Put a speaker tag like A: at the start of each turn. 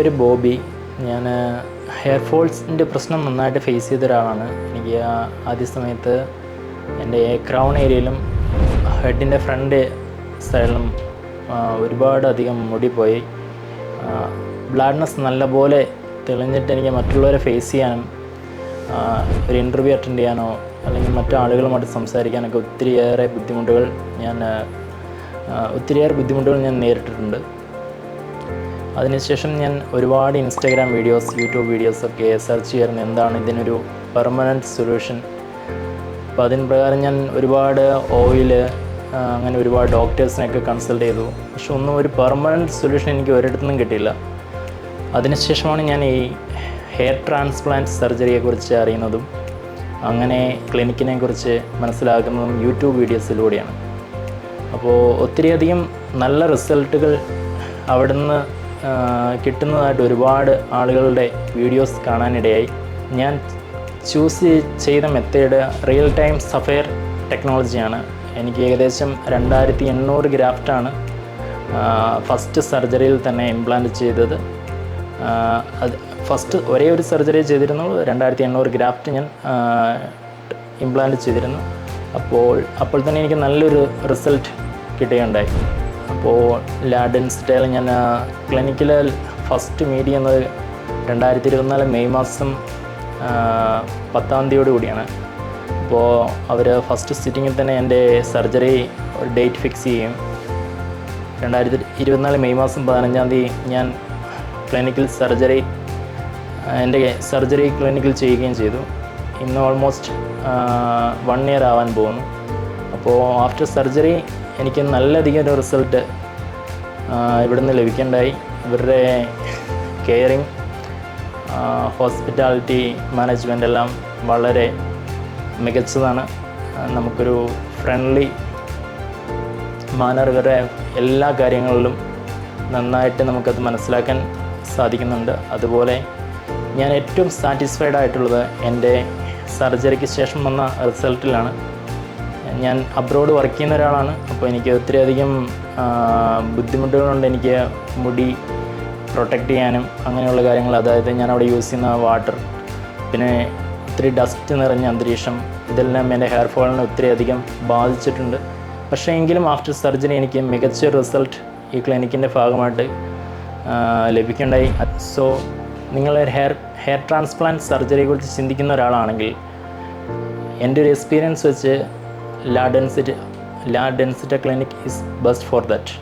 A: പേര് ബോബി ഞാൻ ഹെയർ ഫോൾസിൻ്റെ പ്രശ്നം നന്നായിട്ട് ഫേസ് ചെയ്ത ഒരാളാണ് എനിക്ക് ആദ്യ സമയത്ത് എൻ്റെ ക്രൗൺ ഏരിയയിലും ഹെഡിൻ്റെ ഫ്രണ്ട് സൈഡിലും ഒരുപാടധികം മുടി പോയി നല്ല നല്ലപോലെ തെളിഞ്ഞിട്ട് എനിക്ക് മറ്റുള്ളവരെ ഫേസ് ചെയ്യാനും ഒരു ഇൻ്റർവ്യൂ അറ്റൻഡ് ചെയ്യാനോ അല്ലെങ്കിൽ മറ്റാളുകളുമായിട്ട് സംസാരിക്കാനൊക്കെ ഒത്തിരിയേറെ ബുദ്ധിമുട്ടുകൾ ഞാൻ ഒത്തിരിയേറെ ബുദ്ധിമുട്ടുകൾ ഞാൻ നേരിട്ടിട്ടുണ്ട് അതിനുശേഷം ഞാൻ ഒരുപാട് ഇൻസ്റ്റാഗ്രാം വീഡിയോസ് യൂട്യൂബ് വീഡിയോസൊക്കെ സെർച്ച് ചെയ്യാറുണ്ട് എന്താണ് ഇതിനൊരു പെർമനൻറ്റ് സൊല്യൂഷൻ അപ്പോൾ അതിന് പ്രകാരം ഞാൻ ഒരുപാട് ഓയിൽ അങ്ങനെ ഒരുപാട് ഡോക്ടേഴ്സിനെയൊക്കെ കൺസൾട്ട് ചെയ്തു പക്ഷെ ഒന്നും ഒരു പെർമനൻറ്റ് സൊല്യൂഷൻ എനിക്ക് ഒരിടത്തുനിന്നും കിട്ടിയില്ല അതിനുശേഷമാണ് ഞാൻ ഈ ഹെയർ ട്രാൻസ്പ്ലാന്റ് സർജറിയെക്കുറിച്ച് അറിയുന്നതും അങ്ങനെ ക്ലിനിക്കിനെ കുറിച്ച് മനസ്സിലാക്കുന്നതും യൂട്യൂബ് വീഡിയോസിലൂടെയാണ് അപ്പോൾ ഒത്തിരിയധികം നല്ല റിസൾട്ടുകൾ അവിടുന്ന് കിട്ടുന്നതായിട്ട് ഒരുപാട് ആളുകളുടെ വീഡിയോസ് കാണാനിടയായി ഞാൻ ചൂസ് ചെയ്ത മെത്തേഡ് റിയൽ ടൈം സഫയർ ടെക്നോളജിയാണ് എനിക്ക് ഏകദേശം രണ്ടായിരത്തി എണ്ണൂറ് ഗ്രാഫ്റ്റാണ് ഫസ്റ്റ് സർജറിയിൽ തന്നെ ഇംപ്ലാന്റ് ചെയ്തത് അത് ഫസ്റ്റ് ഒരേ ഒരു സർജറി ചെയ്തിരുന്നു രണ്ടായിരത്തി എണ്ണൂറ് ഗ്രാഫ്റ്റ് ഞാൻ ഇംപ്ലാന്റ് ചെയ്തിരുന്നു അപ്പോൾ അപ്പോൾ തന്നെ എനിക്ക് നല്ലൊരു റിസൾട്ട് കിട്ടുകയുണ്ടായി അപ്പോൾ സ്റ്റേൽ ഞാൻ ക്ലിനിക്കിലെ ഫസ്റ്റ് മീറ്റ് ചെയ്യുന്നത് രണ്ടായിരത്തി ഇരുപത്തിനാല് മെയ് മാസം പത്താം തീയതിയോട് കൂടിയാണ് അപ്പോൾ അവർ ഫസ്റ്റ് സിറ്റിങ്ങിൽ തന്നെ എൻ്റെ സർജറി ഒരു ഡേറ്റ് ഫിക്സ് ചെയ്യും രണ്ടായിരത്തി ഇരുപത്തിനാല് മെയ് മാസം പതിനഞ്ചാം തീയതി ഞാൻ ക്ലിനിക്കിൽ സർജറി എൻ്റെ സർജറി ക്ലിനിക്കിൽ ചെയ്യുകയും ചെയ്തു ഇന്ന് ഓൾമോസ്റ്റ് വൺ ഇയർ ആവാൻ പോകുന്നു അപ്പോൾ ആഫ്റ്റർ സർജറി എനിക്ക് നല്ലധികം ഒരു റിസൾട്ട് ഇവിടുന്ന് ലഭിക്കേണ്ടായി ഇവരുടെ കെയറിങ് ഹോസ്പിറ്റാലിറ്റി മാനേജ്മെൻ്റ് എല്ലാം വളരെ മികച്ചതാണ് നമുക്കൊരു ഫ്രണ്ട്ലി മാനർ ഇവരുടെ എല്ലാ കാര്യങ്ങളിലും നന്നായിട്ട് നമുക്കത് മനസ്സിലാക്കാൻ സാധിക്കുന്നുണ്ട് അതുപോലെ ഞാൻ ഏറ്റവും സാറ്റിസ്ഫൈഡ് ആയിട്ടുള്ളത് എൻ്റെ സർജറിക്ക് ശേഷം വന്ന റിസൾട്ടിലാണ് ഞാൻ അബ്രോഡ് വർക്ക് ചെയ്യുന്ന ഒരാളാണ് അപ്പോൾ എനിക്ക് അധികം ബുദ്ധിമുട്ടുകളുണ്ട് എനിക്ക് മുടി പ്രൊട്ടക്റ്റ് ചെയ്യാനും അങ്ങനെയുള്ള കാര്യങ്ങൾ അതായത് ഞാൻ അവിടെ യൂസ് ചെയ്യുന്ന വാട്ടർ പിന്നെ ഒത്തിരി ഡസ്റ്റ് നിറഞ്ഞ അന്തരീക്ഷം ഇതെല്ലാം എൻ്റെ ഹെയർ ഫോളിനെ അധികം ബാധിച്ചിട്ടുണ്ട് പക്ഷേ എങ്കിലും ആഫ്റ്റർ സർജറി എനിക്ക് മികച്ച റിസൾട്ട് ഈ ക്ലിനിക്കിൻ്റെ ഭാഗമായിട്ട് ലഭിക്കേണ്ടായി സോ നിങ്ങൾ ഹെയർ ഹെയർ ട്രാൻസ്പ്ലാന്റ് സർജറിയെക്കുറിച്ച് ചിന്തിക്കുന്ന ഒരാളാണെങ്കിൽ എൻ്റെ ഒരു എക്സ്പീരിയൻസ് വെച്ച് La density clinic is best for that.